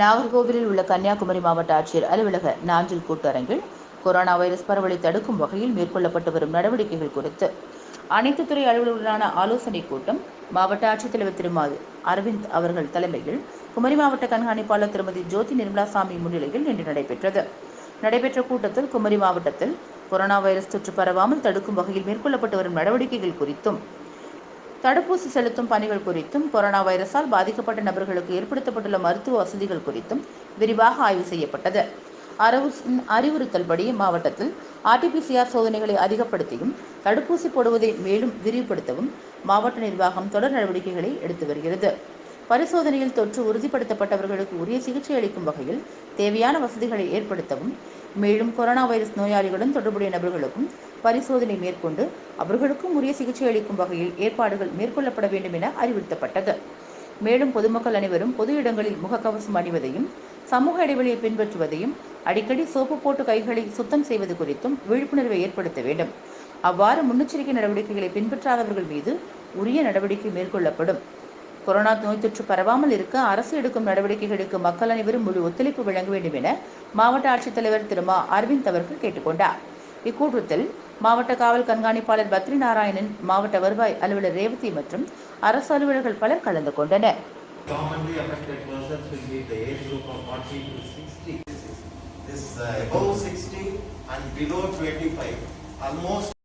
நாகர்கோவிலில் உள்ள கன்னியாகுமரி மாவட்ட ஆட்சியர் அலுவலக நாஞ்சில் கூட்டரங்கில் கொரோனா வைரஸ் பரவலை தடுக்கும் வகையில் மேற்கொள்ளப்பட்டு வரும் நடவடிக்கைகள் குறித்து. அனைத்து துறை அலுவலர்களுடனான ஆலோசனைக் கூட்டம் மாவட்ட ஆட்சித்தலைவர் திருமாது அரவிந்த் அவர்கள் தலைமையில் குமரி மாவட்ட கண்காணிப்பாளர் திருமதி ஜோதி நிர்மலா சாமி முன்னிலையில் இன்று நடைபெற்றது. நடைபெற்ற கூட்டத்தில் குமரி மாவட்டத்தில் கொரோனா வைரஸ் தொற்று பரவாமல் தடுக்கும் வகையில் மேற்கொள்ளப்பட்டு வரும் நடவடிக்கைகள் குறித்தும் தடுப்பூசி செலுத்தும் பணிகள் குறித்தும் கொரோனா வைரஸால் பாதிக்கப்பட்ட நபர்களுக்கு ஏற்படுத்தப்பட்டுள்ள மருத்துவ வசதிகள் குறித்தும் விரிவாக ஆய்வு செய்யப்பட்டது. அரசின் அறிவுறுத்தல்படி மாவட்டத்தில் ஆர்டிபிசிஆர் சோதனைகளை அதிகப்படுத்தியும் தடுப்பூசி போடுவதை மேலும் விரிவுபடுத்தவும் மாவட்ட நிர்வாகம் தொடர் நடவடிக்கைகளை எடுத்து வருகிறது. பரிசோதனையில் தொற்று உறுதிப்படுத்தப்பட்டவர்களுக்கு உரிய சிகிச்சை அளிக்கும் வகையில் தேவையான வசதிகளை ஏற்படுத்தவும் மேலும் கொரோனா வைரஸ் நோயாளிகளுடன் தொடர்புடைய நபர்களுக்கும் பரிசோதனை மேற்கொண்டு அவர்களுக்கும் உரிய சிகிச்சை அளிக்கும் வகையில் ஏற்பாடுகள் மேற்கொள்ளப்பட வேண்டும் என அறிவுறுத்தப்பட்டது. மேலும் பொதுமக்கள் அனைவரும் பொது இடங்களில் முகக்கவசம் அணிவதையும் சமூக இடைவெளியை பின்பற்றுவதையும் அடிக்கடி சோப்பு போட்டு கைகளை சுத்தம் செய்வது குறித்தும் விழிப்புணர்வை ஏற்படுத்த வேண்டும். அவ்வாறு முன்னெச்சரிக்கை நடவடிக்கைகளை பின்பற்றாதவர்கள் மீது உரிய நடவடிக்கை மேற்கொள்ளப்படும். கொரோனா நோய் தொற்று பரவாமல் இருக்க அரசு எடுக்கும் நடவடிக்கைகளுக்கு மக்கள் அனைவரும் முழு ஒத்துழைப்பு வழங்க வேண்டும் என மாவட்ட ஆட்சித்தலைவர் திரு. மா. அரவிந்த் அவர்கள் கேட்டுக்கொண்டார். இக்கூட்டத்தில் மாவட்ட காவல் கண்காணிப்பாளர் பத்ரி நாராயணன் மாவட்ட வருவாய் அலுவலர் ரேவதி மற்றும் அரசு அலுவலர்கள் பலர் கலந்து கொண்டனர் Commonly affected persons will be the age group of 40 to 60. This uh, above 60 and below 25, almost